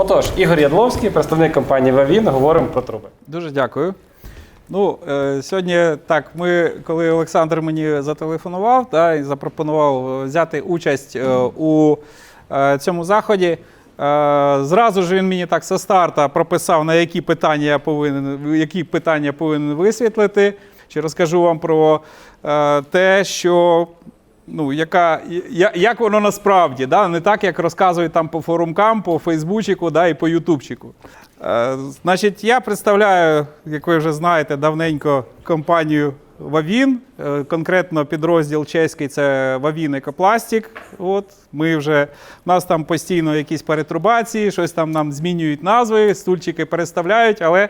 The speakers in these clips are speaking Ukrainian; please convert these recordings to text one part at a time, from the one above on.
Отож, Ігор Ядловський, представник компанії Вавін, говоримо про труби. Дуже дякую. Ну, е, сьогодні так, ми, коли Олександр мені зателефонував та, і запропонував взяти участь е, у е, цьому заході, е, зразу ж він мені так со старта прописав, на які питання я повинен, які питання повинен висвітлити. Чи розкажу вам про е, те, що ну, яка, я- як воно насправді, да? не так, як розказують там по форумкам, по Фейсбучику да, і по Ютубчику. Е, значить, я представляю, як ви вже знаєте, давненько компанію Вавін, е, конкретно підрозділ чеський це Вавін Екопластик. От, ми вже, у нас там постійно якісь перетрубації, щось там нам змінюють назви, стульчики переставляють, але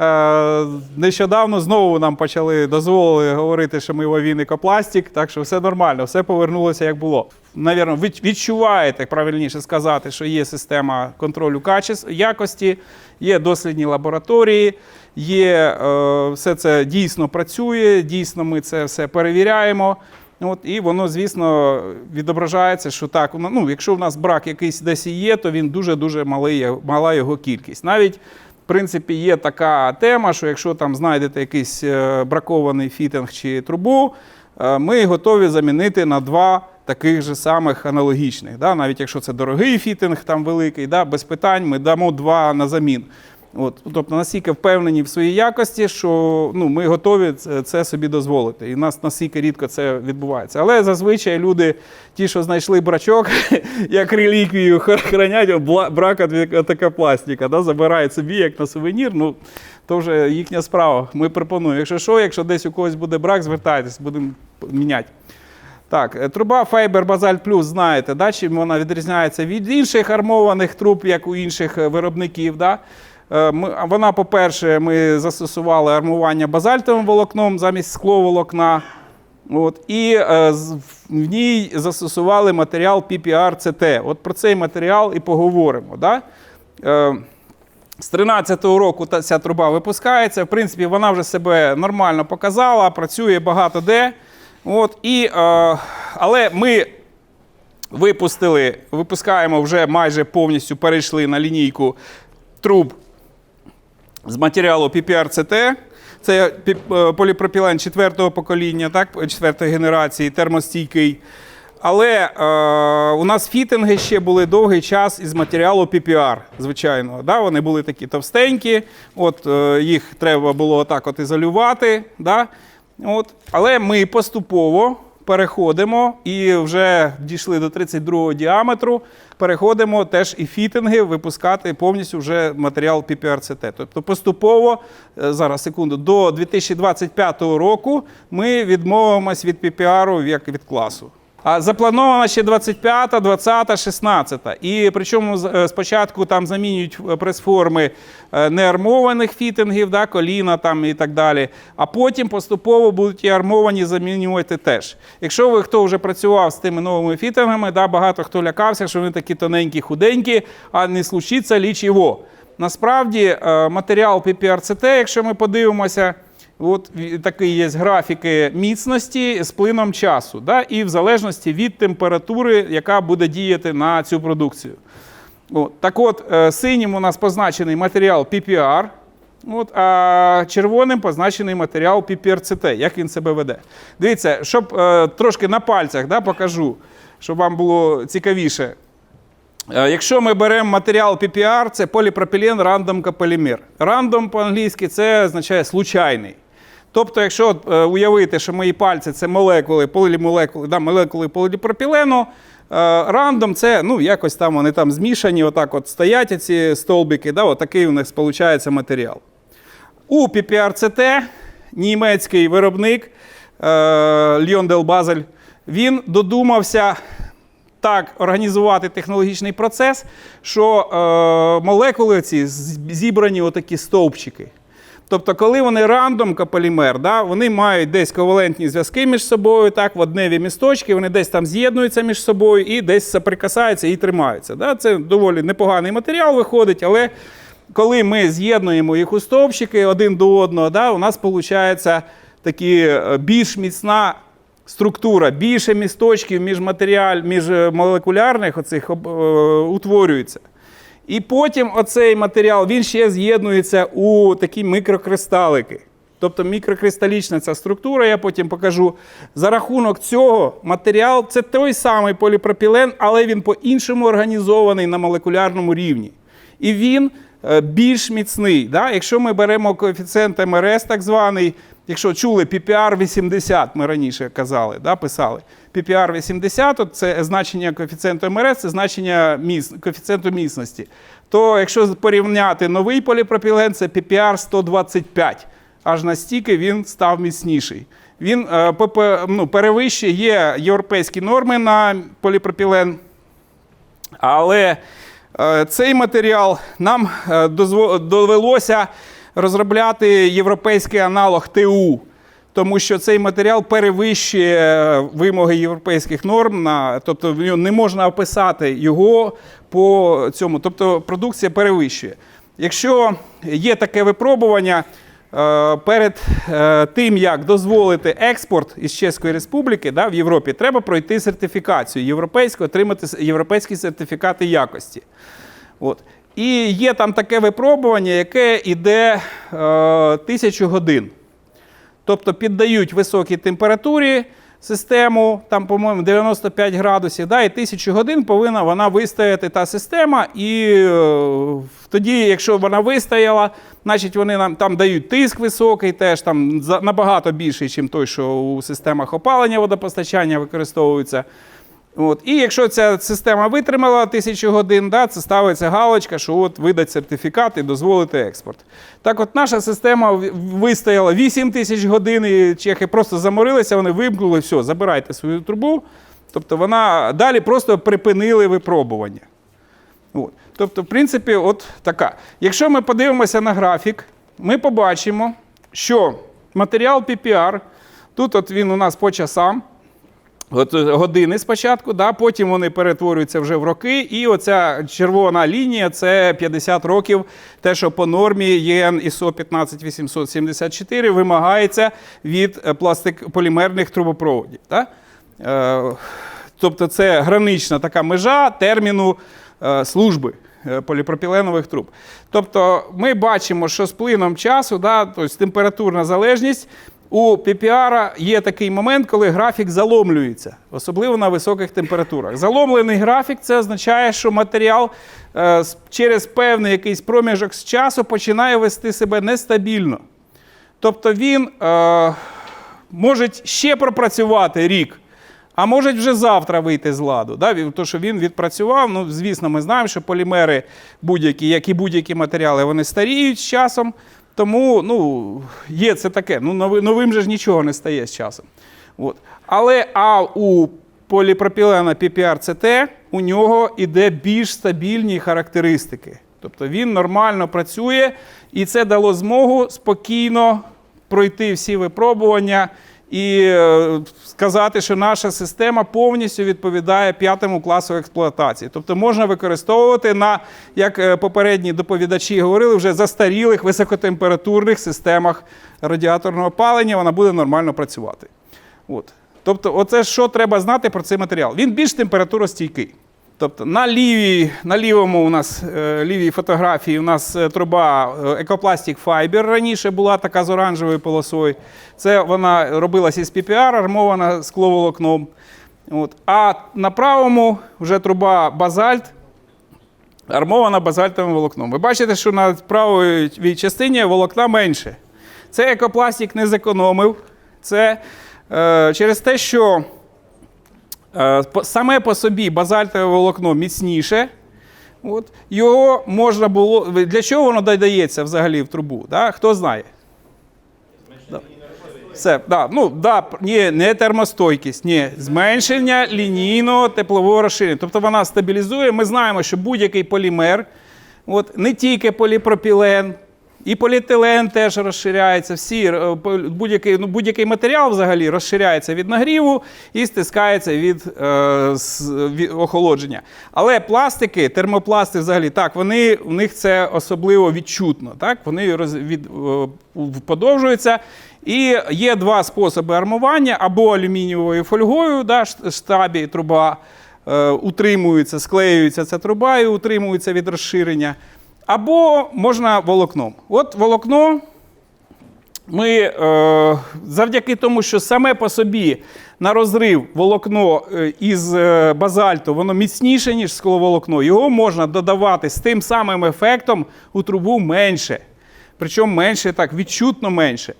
е, нещодавно знову нам почали дозволили говорити, що ми Вавін Екопластик, так що все нормально, все повернулося як було. Навірно, відчуваєте, правильніше сказати, що є система контролю якості, є дослідні лабораторії, є е, все це дійсно працює, дійсно ми це все перевіряємо. От, і воно, звісно, відображається, що так, ну, ну, якщо в нас брак якийсь десь є, то він дуже-дуже мала його кількість. Навіть, в принципі, є така тема, що якщо там знайдете якийсь е, бракований фітинг чи трубу, е, ми готові замінити на два таких же самих аналогічних. Да? Навіть якщо це дорогий фітинг, там великий, да? без питань ми дамо два на замін. От, тобто настільки впевнені в своїй якості, що ну, ми готові це, собі дозволити. І в нас настільки рідко це відбувається. Але зазвичай люди, ті, що знайшли брачок, як реліквію, хранять брак така пластика, да, забирають собі як на сувенір. Ну, то вже їхня справа. Ми пропонуємо. Якщо що, якщо десь у когось буде брак, звертайтесь, будемо міняти. Так, е, труба Fiber Basalt Plus, знаєте, да, чим вона відрізняється від інших армованих труб, як у інших е, виробників. Да? Е, вона, по-перше, ми застосували армування базальтовим волокном замість скловолокна. От, і е, в ній застосували матеріал PPR-CT. От про цей матеріал і поговоримо. Да? Е, з 13-го року ця труба випускається. В принципі, вона вже себе нормально показала, працює багато де. От, і, е, але ми випустили, випускаємо вже майже повністю перейшли на лінійку труб з матеріалу PPR-CT. Це е, поліпропілен четвертого покоління, так, четвертої генерації, термостійкий. Але е, у нас фітинги ще були довгий час із матеріалу PPR, звичайно. Да? Вони були такі товстенькі, от, е, їх треба було отак от ізолювати. Да? От. Але ми поступово переходимо і вже дійшли до 32 діаметру. Переходимо теж і фітинги випускати повністю вже матеріал PPR-CT. Тобто поступово, е, зараз секунду, до 2025 року ми відмовимось від PPR як від класу. А заплановано ще 25, 20, 16. І причому е, спочатку там замінюють е, прес-форми е, неармованих фітингів, да, коліна там і так далі. А потім поступово будуть і армовані замінювати теж. Якщо ви хто вже працював з тими новими фітингами, да, багато хто лякався, що вони такі тоненькі, худенькі, а не случиться ліч його. Насправді матеріал PPR-CT, якщо ми подивимося, От такий є графіки міцності з плином часу, да? і в залежності від температури, яка буде діяти на цю продукцію. От. Так от, е, синім у нас позначений матеріал PPR, от, а червоним позначений матеріал PPR-CT, як він себе веде. Дивіться, щоб е, трошки на пальцях да, покажу, щоб вам було цікавіше. Е, Якщо ми беремо матеріал PPR, це поліпропілен рандом кополімер. Рандом по-англійськи це означає случайний. Тобто, якщо е, уявити, що мої пальці це молекули, полімолекули, да, молекули поліпропілену, е, рандом це ну, якось там вони там змішані, отак от стоять ці столбики, да, отакий у них виходить матеріал. У PPR-CT німецький виробник Льон Дел Базель, він додумався так організувати технологічний процес, що е, молекули ці зібрані отакі стовпчики. Тобто, коли вони рандом кополімер, да, вони мають десь ковалентні зв'язки між собою, так, водневі місточки, вони десь там з'єднуються між собою і десь соприкасаються і тримаються. Да. Це доволі непоганий матеріал виходить, але коли ми з'єднуємо їх у стовпчики один до одного, да, у нас виходить такі е, більш міцна структура, більше місточків між матеріаль, між е, молекулярних оцих е, утворюється. І потім оцей матеріал він ще з'єднується у такі мікрокристалики. Тобто мікрокристалічна ця структура, я потім покажу. За рахунок цього матеріал це той самий поліпропілен, але він по-іншому організований на молекулярному рівні. І він е, більш міцний. Да? Якщо ми беремо коефіцієнт МРС, так званий, якщо чули PPR 80, ми раніше казали, да, писали. PPR 80 це значення коефіцієнту МРС, це значення міц, коефіцієнту міцності. То якщо порівняти новий поліпропілен, це PPR 125. Аж настільки він став міцніший. Він е, ну, перевищує європейські норми на поліпропілен. Але е, цей матеріал нам е, довелося розробляти європейський аналог ТУ, тому що цей матеріал перевищує е, вимоги європейських норм, на, тобто не можна описати його по цьому. Тобто продукція перевищує. Якщо є таке випробування, е, перед е, тим, як дозволити експорт із Чеської Республіки да, в Європі, треба пройти сертифікацію європейську, отримати європейські сертифікати якості. От. І є там таке випробування, яке йде е, тисячу годин. Тобто піддають високій температурі систему, там, по-моєму, 95 градусів, да, і тисячу годин повинна вона вистояти та система. І е, тоді, якщо вона вистояла, значить вони нам там дають тиск високий, теж там набагато більший, ніж той, що у системах опалення водопостачання використовується. От. І якщо ця система витримала тисячу годин, да, це ставиться галочка, що от видать сертифікат і дозволити експорт. Так от наша система вистояла 8 тисяч годин, і чехи просто заморилися, вони вимкнули, все, забирайте свою трубу. Тобто вона далі просто припинили випробування. От. Тобто, в принципі, от така. Якщо ми подивимося на графік, ми побачимо, що матеріал PPR, тут от він у нас по часам. От е, години спочатку, да, потім вони перетворюються вже в роки, і оця червона лінія це 50 років, те, що по нормі ЄН ISO 15874 вимагається від е, пластик полімерних трубопроводів. Да? Е, тобто це гранична така межа терміну служби поліпропіленових труб. Тобто ми бачимо, що з плином часу, да, тобто температурна залежність. У PPR є такий момент, коли графік заломлюється, особливо на високих температурах. Заломлений графік це означає, що матеріал е, через певний якийсь проміжок з часу починає вести себе нестабільно. Тобто він е, може ще пропрацювати рік, а може вже завтра вийти з ладу. Да? Він- То, що він відпрацював, ну, звісно, ми знаємо, що полімери будь-які, як і будь-які матеріали, вони старіють з часом. Тому ну, є це таке. Ну, новим же ж нічого не стає з часом. От. Але а у поліпропілена PPRCT у нього іде більш стабільні характеристики. Тобто він нормально працює, і це дало змогу спокійно пройти всі випробування і е, сказати, що наша система повністю відповідає п'ятому класу експлуатації. Тобто можна використовувати на, як е, попередні доповідачі говорили, вже застарілих високотемпературних системах радіаторного опалення, вона буде нормально працювати. От. Тобто, оце що треба знати про цей матеріал. Він більш температуростійкий. Тобто на лівій, на лівому у нас е, лівій фотографії у нас е, труба е, Ecoplastic Fiber раніше була така з оранжевою полосою. Це вона робилася із PPR, армована скловолокном. От. А на правому вже труба базальт, армована базальтовим волокном. Ви бачите, що на правій частині волокна менше. Це екопластик не зекономив. Це е, через те, що Саме по собі базальтове волокно міцніше. От. Його можна було. Для чого воно додається взагалі в трубу? Да? Хто знає? Да. Все, да. Ну, да, ні, не термостойкість, ні, зменшення лінійного теплового розширення. Тобто вона стабілізує. Ми знаємо, що будь-який полімер, от, не тільки поліпропілен, і поліетилен теж розширяється. Всі е, будь-який, ну, будь-який матеріал взагалі розширяється від нагріву і стискається від, е, з- від охолодження. Але пластики, термопласти взагалі, так, вони, у них це особливо відчутно. Так? Вони роз, від, е, подовжуються. І є два способи армування: або алюмінієвою фольгою, да, штабі, труба, е, утримується, склеюється ця труба і утримується від розширення. Або можна волокном. От волокно ми е, завдяки тому, що саме по собі на розрив волокно е, із е, базальту, воно міцніше, ніж скловолокно, його можна додавати з тим самим ефектом у трубу менше. Причому менше, так, відчутно менше.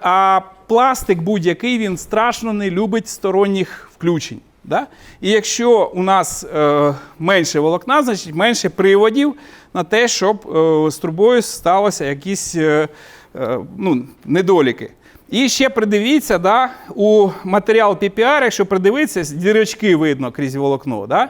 А пластик будь-який він страшно не любить сторонніх включень. Да? І якщо у нас е, менше волокна, значить менше приводів на те, щоб е, з трубою сталося якісь е, е, ну, недоліки. І ще придивіться, да, у матеріал PPR, якщо придивитися, дірочки видно крізь волокно. Да?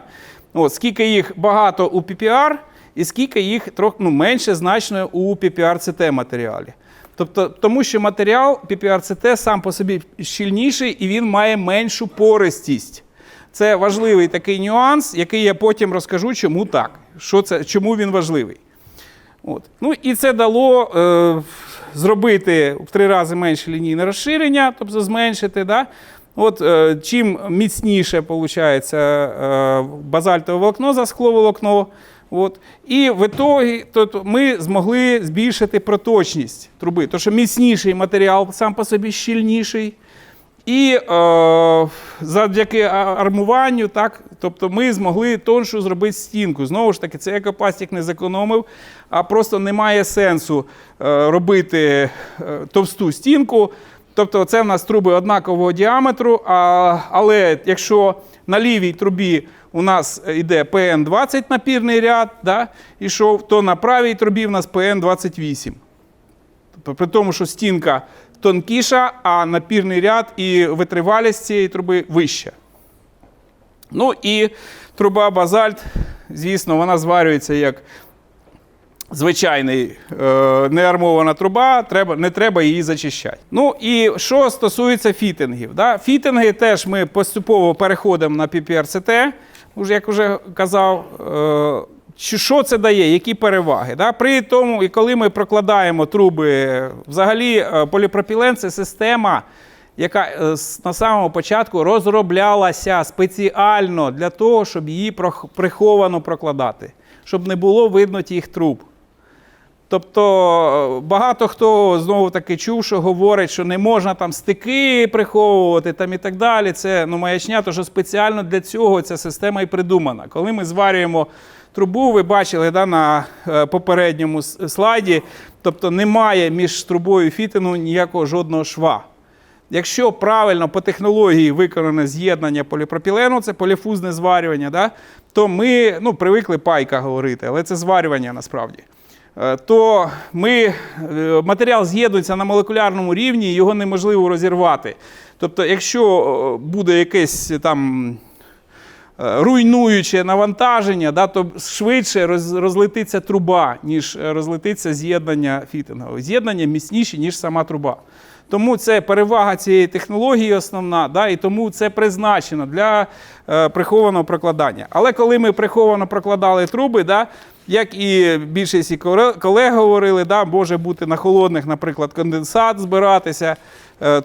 От, скільки їх багато у PPR, і скільки їх трохи ну, менше значно у PPR-CT матеріалі. Тобто, тому що матеріал PPR-CT сам по собі щільніший і він має меншу пористість. Це важливий такий нюанс, який я потім розкажу, чому так. Що це, чому він важливий. От. Ну і це дало е, зробити в три рази менше лінійне розширення, тобто зменшити. Да? От, е, чим міцніше виходить е, базальтове волокно за скловолокно. От. І в ітогі тобто, ми змогли збільшити проточність труби, тому що міцніший матеріал сам по собі щільніший. І е, завдяки армуванню, так, тобто ми змогли тоншу зробити стінку. Знову ж таки, це екопластик не зекономив, а просто немає сенсу е, робити е, товсту стінку. Тобто це в нас труби однакового діаметру, а, але якщо на лівій трубі у нас йде ПН-20 напірний ряд, да, ішов, то на правій трубі в нас ПН-28. Тобто при тому, що стінка тонкіша, а напірний ряд і витривалість цієї труби вища. Ну і труба базальт, звісно, вона зварюється як звичайний е, неармована труба, треба, не треба її зачищати. Ну і що стосується фітингів. Да? Фітинги теж ми поступово переходимо на PPRCT, як вже казав. Е, що це дає, які переваги? Да? При тому, і коли ми прокладаємо труби, взагалі е, поліпропілен це система, яка е, на самому початку розроблялася спеціально для того, щоб її приховано прокладати, щоб не було видно тих труб. Тобто е, багато хто знову таки чув, що говорить, що не можна там стики приховувати там і так далі. Це ну, маячня, то що спеціально для цього ця система і придумана. Коли ми зварюємо трубу, ви бачили да, на е, попередньому слайді, тобто немає між трубою і фітингу ніякого жодного шва. Якщо правильно по технології виконане з'єднання поліпропілену, це поліфузне зварювання, да, то ми ну, привикли пайка говорити, але це зварювання насправді. Е, То ми, е, матеріал з'єднується на молекулярному рівні, його неможливо розірвати. Тобто, якщо буде якесь там руйнуюче навантаження, да, то швидше розлетиться труба, ніж е, розлетиться з'єднання фітингове. З'єднання міцніші, ніж сама труба. Тому це перевага цієї технології основна, да, і тому це призначено для е, прихованого прокладання. Але коли ми приховано прокладали труби, да, як і більшість колег говорили, да, може бути на холодних, наприклад, конденсат збиратися е,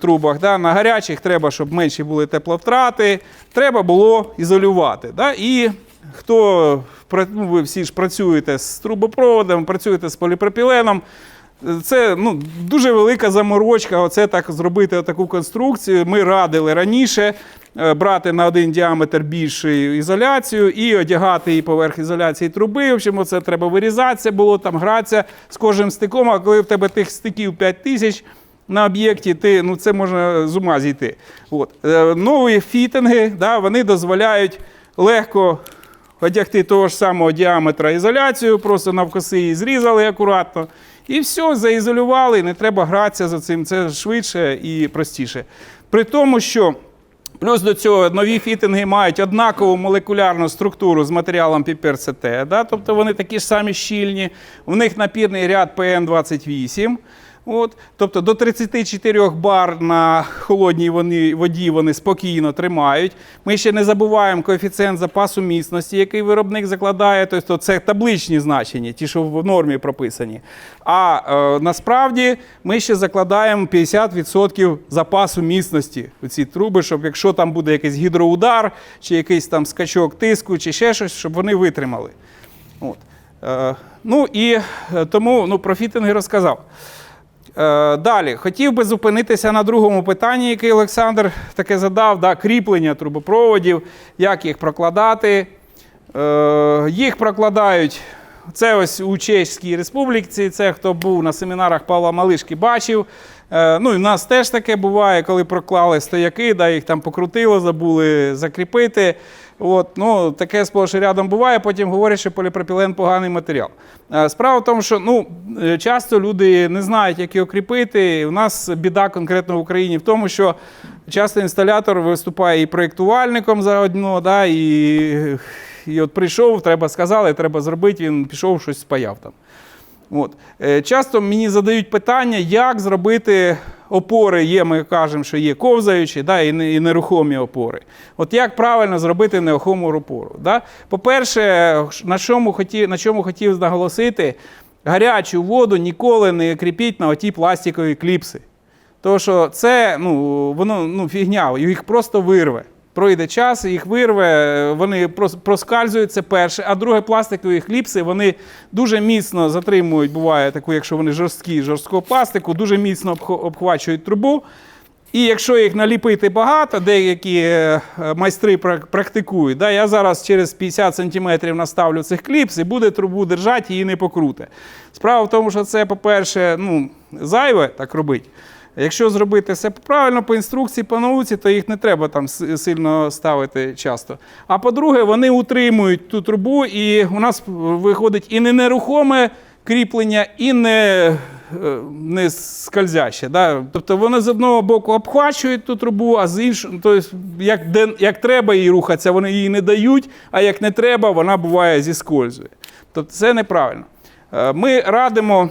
трубах. Да, на гарячих треба, щоб менші були тепловтрати. Треба було ізолювати. Да, і хто ну, ви всі ж працюєте з трубопроводом, працюєте з поліпропіленом. Це ну, дуже велика заморочка. Оце так зробити таку конструкцію. Ми радили раніше е, брати на один діаметр більшу ізоляцію і одягати її поверх ізоляції труби. В общем, це треба вирізатися, було там гратися з кожним стиком. А коли в тебе тих стиків 5 тисяч на об'єкті, ти, ну, це можна з ума зійти. От. Е, Нові фітинги да, вони дозволяють легко одягти того ж самого діаметра ізоляцію, просто навкоси її зрізали акуратно. І все, заізолювали, не треба гратися за цим. Це швидше і простіше. При тому, що плюс до цього нові фітинги мають однакову молекулярну структуру з матеріалом PPRCT, да? тобто вони такі ж самі щільні, в них напірний ряд PN28. От, тобто до 34 бар на холодній воді вони спокійно тримають. Ми ще не забуваємо коефіцієнт запасу міцності, який виробник закладає. Тобто це табличні значення, ті, що в нормі прописані. А е, насправді ми ще закладаємо 50% запасу міцності у ці труби, щоб якщо там буде якийсь гідроудар, чи якийсь там скачок тиску, чи ще щось, щоб вони витримали. От. Е, ну і е, тому ну, про фітинги розказав. Е, далі, хотів би зупинитися на другому питанні, яке Олександр таке задав: да, кріплення трубопроводів, як їх прокладати. Е, їх прокладають. Це ось у Чеській Республіці. Це хто був на семінарах Павла Малишки, бачив. Е, ну і в нас теж таке буває, коли проклали стояки, да, їх там покрутило, забули закріпити. От, ну, таке сплош і рядом буває, потім говорять, що поліпропілен поганий матеріал. Е, Справа в тому, що ну, е, часто люди не знають, як його кріпити. У нас біда конкретно в Україні в тому, що часто інсталятор виступає і проєктувальником заодно, да, і, і от прийшов, треба сказали, треба зробити, він пішов щось спаяв там. От. Е, Часто мені задають питання, як зробити опори. Є, ми кажемо, що є ковзаючі да, і не- і нерухомі опори. От як правильно зробити нерухому опору? Да? По-перше, на чому хотів, на чому хотів наголосити, гарячу воду ніколи не кріпіть на оті пластикові кліпси. Тому що це ну, воно ну, фігня, їх просто вирве. Пройде час, їх вирве, вони прос- проскальзують, це перше. А друге, пластикові кліпси вони дуже міцно затримують, буває таку, якщо вони жорсткі, жорсткого пластику, дуже міцно обхвачують трубу. І якщо їх наліпити багато, деякі е, майстри практикують, да, я зараз через 50 сантиметрів наставлю цих кліпс і буде трубу держати, її не покруте. Справа в тому, що це, по-перше, ну, зайве так робити. Якщо зробити все правильно по інструкції, по науці, то їх не треба там сильно ставити часто. А по-друге, вони утримують ту трубу, і у нас виходить і не нерухоме кріплення, і не, е, не скользяще. Да? Тобто вони з одного боку обхвачують ту трубу, а з іншого, тобто, як, де, як треба їй рухатися, вони їй не дають, а як не треба, вона буває зіскользує. Тобто це неправильно. Е, Ми радимо.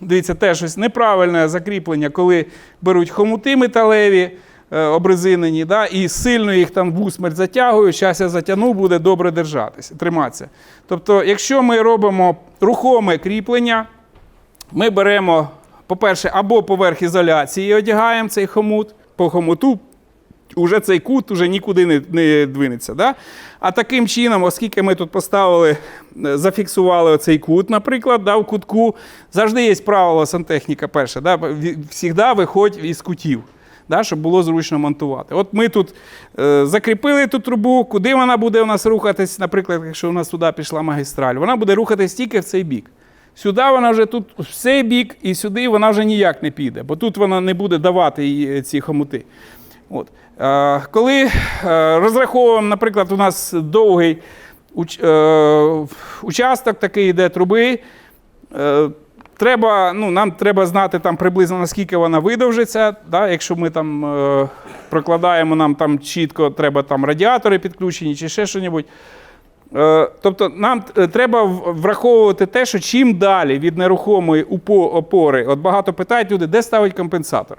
Дивіться, теж ось неправильне закріплення, коли беруть хомути металеві, е, обрезинені, да, і сильно їх там в усмерть затягують, зараз я затягну, буде добре держатися, триматися. Тобто, якщо ми робимо рухоме кріплення, ми беремо, по-перше, або поверх ізоляції одягаємо цей хомут, по хомуту уже цей кут уже нікуди не, не двинеться. Да? А таким чином, оскільки ми тут поставили, е, зафіксували оцей кут, наприклад, да, в кутку, завжди є правило сантехніка перше. Да? Завжди виходь із кутів. Да, щоб було зручно монтувати. От ми тут е, закріпили ту трубу, куди вона буде у нас рухатись, наприклад, якщо у нас туди пішла магістраль, вона буде рухатись тільки в цей бік. Сюди вона вже тут в цей бік, і сюди вона вже ніяк не піде, бо тут вона не буде давати е, ці хомути. От. Е, коли е, розраховуємо, наприклад, у нас довгий е, участок такий йде труби, треба, ну, нам треба знати там приблизно наскільки вона видовжиться. Да? Якщо ми там прокладаємо, нам там чітко треба там радіатори підключені чи ще щось. Тобто нам треба враховувати те, що чим далі від нерухомої опори, от багато питають люди, де ставить компенсатор.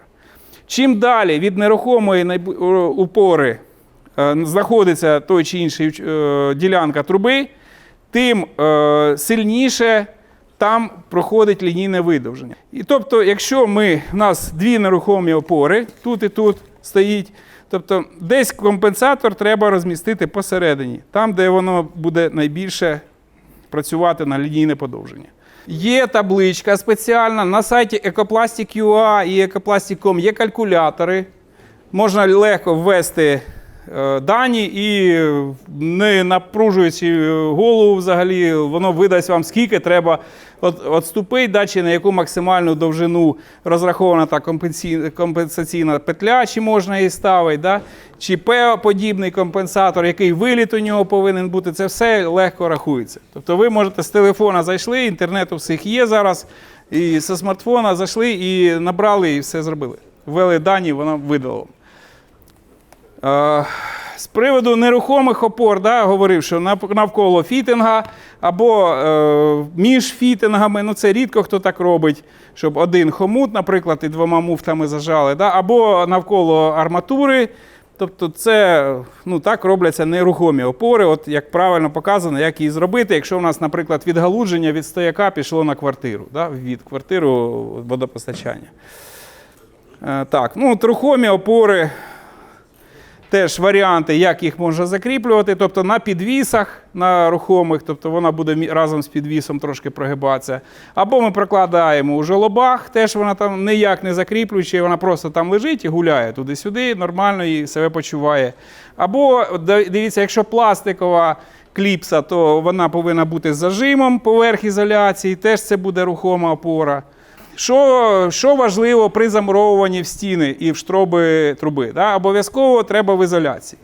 Чим далі від нерухомої упори е, знаходиться той чи інший е, ділянка труби, тим е, сильніше там проходить лінійне видовження. І тобто, якщо ми, в нас дві нерухомі опори, тут і тут стоїть, тобто десь компенсатор треба розмістити посередині, там, де воно буде найбільше працювати на лінійне подовження. Є табличка спеціальна на сайті Ecoplastic.ua і Ecoplastic.com є калькулятори. Можна легко ввести дані і е, не напружуючи голову взагалі, воно видасть вам скільки треба от, отступити, да, чи на яку максимальну довжину розрахована та компенсаційна петля, чи можна її ставити, да, чи П-подібний компенсатор, який виліт у нього повинен бути, це все легко рахується. Тобто ви можете з телефона зайшли, інтернет у всіх є зараз, і зі смартфона зайшли і набрали, і все зробили. Ввели дані, воно видало. Е, з приводу нерухомих опор, да, говорив, що навколо фітинга або е, між фітингами, ну це рідко хто так робить, щоб один хомут, наприклад, і двома муфтами зажали, да, або навколо арматури. Тобто це ну, так робляться нерухомі опори, от як правильно показано, як її зробити, якщо у нас, наприклад, відгалудження від стояка пішло на квартиру, да, від квартиру водопостачання. Е, Так, ну, от рухомі опори теж варіанти, як їх можна закріплювати. Тобто на підвісах на рухомих, тобто вона буде разом з підвісом трошки прогибатися. Або ми прокладаємо у жолобах, теж вона там ніяк не закріплюючи, вона просто там лежить і гуляє туди-сюди, нормально і себе почуває. Або дивіться, якщо пластикова. Кліпса, то вона повинна бути з зажимом поверх ізоляції, теж це буде рухома опора. Що, що важливо при замуровуванні в стіни і в штроби труби? Да? Обов'язково треба в ізоляції.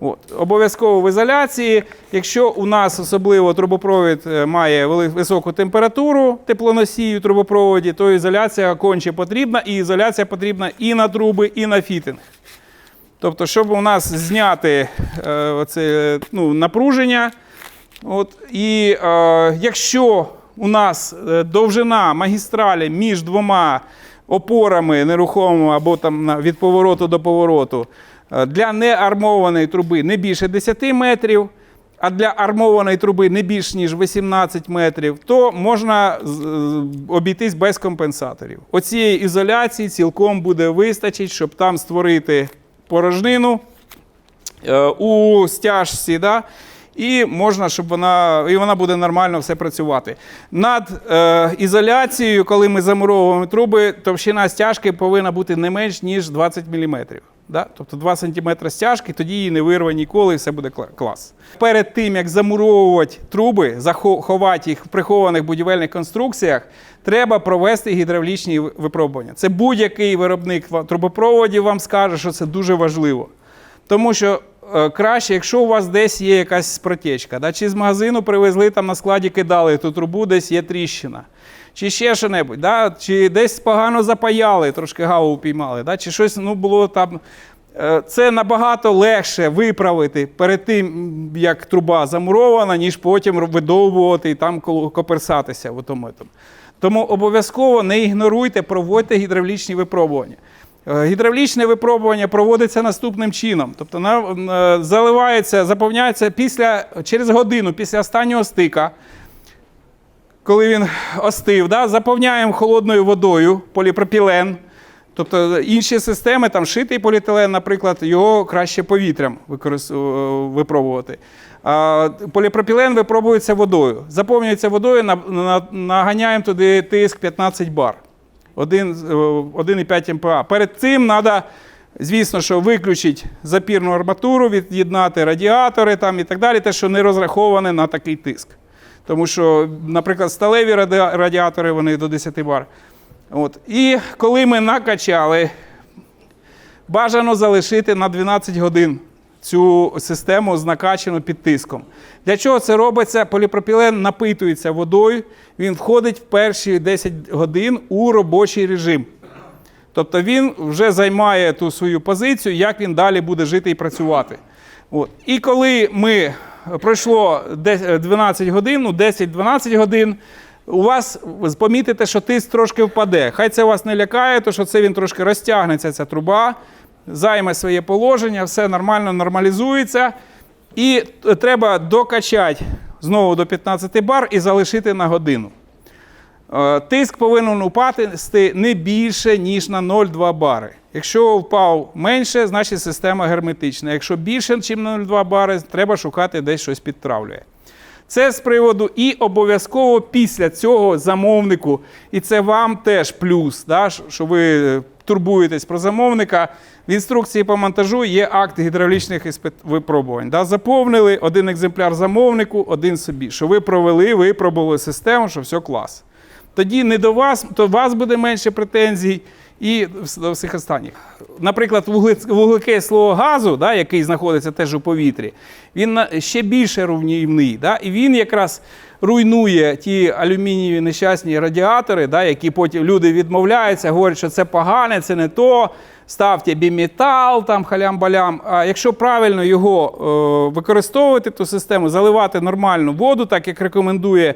От. Обов'язково в ізоляції. Якщо у нас особливо трубопровід е, має високу температуру теплоносію трубопроводі, то ізоляція конче потрібна, і ізоляція потрібна і на труби, і на фітинг. Тобто, щоб у нас зняти е, оце, ну, напруження. От, і е, якщо у нас е, довжина магістралі між двома опорами нерухомими або там від повороту до повороту е, для неармованої труби не більше 10 метрів, а для армованої труби не більш ніж 18 метрів, то можна обійтись без компенсаторів. Оцієї ізоляції цілком буде вистачить, щоб там створити порожнину е, у стяжці, да? І можна, щоб вона, і вона буде нормально все працювати. Над е, ізоляцією, коли ми замуровуємо труби, товщина стяжки повинна бути не менш ніж 20 мм. Да? Тобто 2 см стяжки, тоді її не вирве ніколи, і все буде клас. Перед тим, як замуровувати труби, заховати їх в прихованих будівельних конструкціях, треба провести гідравлічні випробування. Це будь-який виробник трубопроводів вам скаже, що це дуже важливо. Тому що краще, якщо у вас десь є якась протечка, да, чи з магазину привезли там на складі кидали ту трубу, десь є тріщина, чи ще що-небудь, да, чи десь погано запаяли, трошки гаву піймали, да, чи щось ну, було там. Е, Це набагато легше виправити перед тим, як труба замурована, ніж потім видовбувати і там коперсатися в тому. Тому обов'язково не ігноруйте, проводьте гідравлічні випробування. Е, Гідравлічне випробування проводиться наступним чином. Тобто заливається, заповняється після, через годину після останнього стика, коли він остив, да, заповняємо холодною водою поліпропілен. Тобто інші системи, там шитий поліетилен, наприклад, його краще повітрям використ... е, випробувати. Поліпропілен випробується водою. Заповнюється водою, на- на- наганяємо туди тиск 15 бар. Один- е, 1,5 МПА. Перед цим треба, звісно, що виключити запірну арматуру, від'єднати радіатори там, і так далі, те, що не розраховане на такий тиск. Тому що, наприклад, сталеві радіатори вони до 10 бар. От. І коли ми накачали, бажано залишити на 12 годин цю систему з під тиском. Для чого це робиться? Поліпропілен напитується водою, він входить в перші 10 годин у робочий режим. Тобто він вже займає ту свою позицію, як він далі буде жити і працювати. От. І коли ми пройшло де- 12 годин, ну 10-12 годин, у вас помітите, що тиск трошки впаде. Хай це вас не лякає, то що це він трошки розтягнеться, ця труба, займе своє положення, все нормально нормалізується. І треба докачати знову до 15 бар і залишити на годину. Е, Тиск повинен упасти не більше, ніж на 0,2 бари. Якщо впав менше, значить система герметична. Якщо більше, ніж на 0,2 бари, треба шукати десь щось підтравлює. Це з приводу і обов'язково після цього замовнику, і це вам теж плюс, да, що ви турбуєтесь про замовника. В інструкції по монтажу є акт гідравлічних випробувань. Да, заповнили один екземпляр замовнику, один собі. Що ви провели, випробували систему, що все клас. Тоді не до вас, то у вас буде менше претензій, і до всіх останніх. Наприклад, вуглекислого газу, да, який знаходиться теж у повітрі, він ще більше руйнівний. Да, і він якраз руйнує ті алюмінієві нещасні радіатори, да, які потім люди відмовляються, говорять, що це погане, це не то. Ставте біметал, там халям-балям. А якщо правильно його е, використовувати, ту систему, заливати нормальну воду, так як рекомендує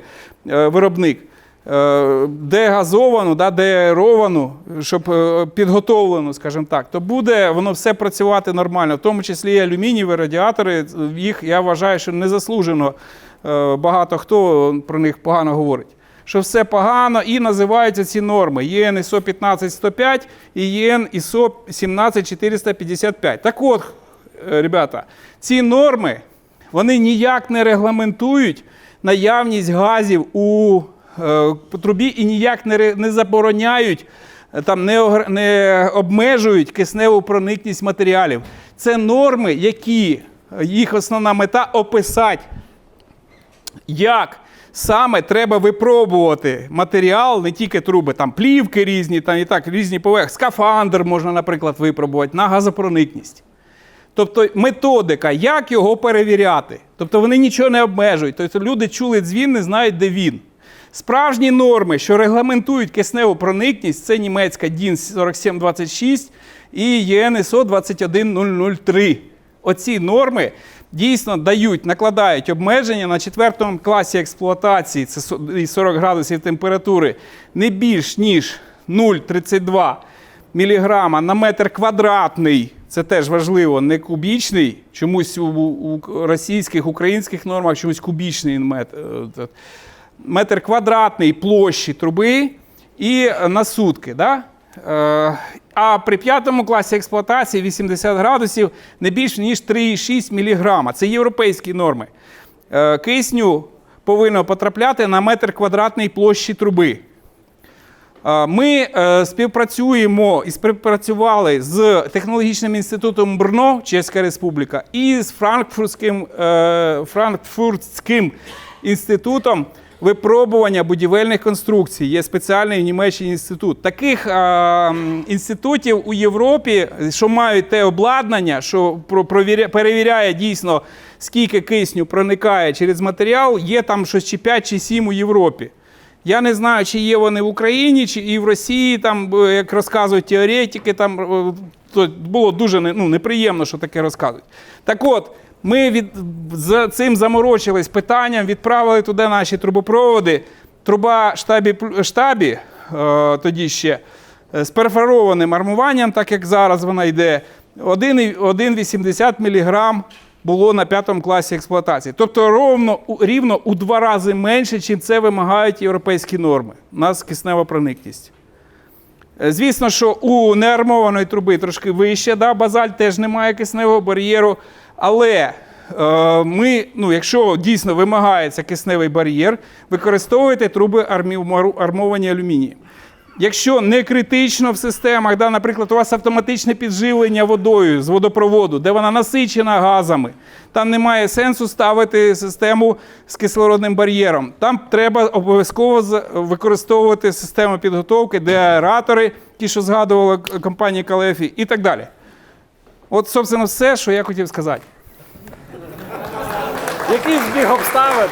е, виробник, е, дегазовану, да, деаеровану, щоб е, підготовлену, скажімо так, то буде воно все працювати нормально, в тому числі і алюмінієві радіатори. Їх я вважаю, що незаслужено е, багато хто про них погано говорить. Що все погано і називаються ці норми ЄН ISO 15105 і ЄН ISO 17455. Так от, ребята, ці норми вони ніяк не регламентують наявність газів у е, трубі і ніяк не, не забороняють, е, там, не, не обмежують кисневу проникність матеріалів. Це норми, які е, їх основна мета описати, як саме треба випробувати матеріал, не тільки труби, там плівки різні, там і так різні поверхні. Скафандр можна, наприклад, випробувати на газопроникність. Тобто методика, як його перевіряти. Тобто вони нічого не обмежують. Тобто люди чули дзвін, не знають, де він. Справжні норми, що регламентують кисневу проникність, це німецька DIN 4726 і ЄНСО 21003. Оці норми дійсно дають, накладають обмеження на четвертому класі експлуатації, це 40 градусів температури, не більш ніж 0,32 міліграма на метр квадратний. Це теж важливо, не кубічний. Чомусь у, російських, українських нормах чомусь кубічний метр, е, метр квадратний площі труби і е, на сутки. Да? Е, А при п'ятому класі експлуатації 80 градусів не більше ніж 3,6 міліграма. Це європейські норми. Е, Кисню повинно потрапляти на метр квадратний площі труби. Ми співпрацюємо і співпрацювали з технологічним інститутом Брно, Чеська Республіка, і з Франкфуртським, Франкфуртським інститутом випробування будівельних конструкцій. Є спеціальний в Німеччині інститут. Таких е, інститутів у Європі, що мають те обладнання, що перевіряє дійсно, скільки кисню проникає через матеріал, є там щось чи 5 чи 7 у Європі. Я не знаю, чи є вони в Україні, чи і в Росії, там, як розказують теоретики, там е, то було дуже ну, неприємно, що таке розказують. Так от, ми від, за цим заморочились питанням, відправили туди наші трубопроводи. Труба штабі, штабі е, тоді ще е, з перфорованим армуванням, так як зараз вона йде, 1,80 мг було на п'ятому класі експлуатації. Тобто ровно, рівно у два рази менше, чим це вимагають європейські норми. У нас киснева проникність. Е, Звісно, що у неармованої труби трошки вище, да, базаль теж немає кисневого бар'єру. Але е, ми, ну, якщо дійсно вимагається кисневий бар'єр, використовуйте труби армовані алюмінієм. Якщо не критично в системах, да, наприклад, у вас автоматичне підживлення водою з водопроводу, де вона насичена газами, там немає сенсу ставити систему з кислородним бар'єром. Там треба обов'язково використовувати систему підготовки, де аератори, ті, що згадувала компанія Калефі, і так далі. От, собственно, все, що я хотів сказати. Який збіг обставин?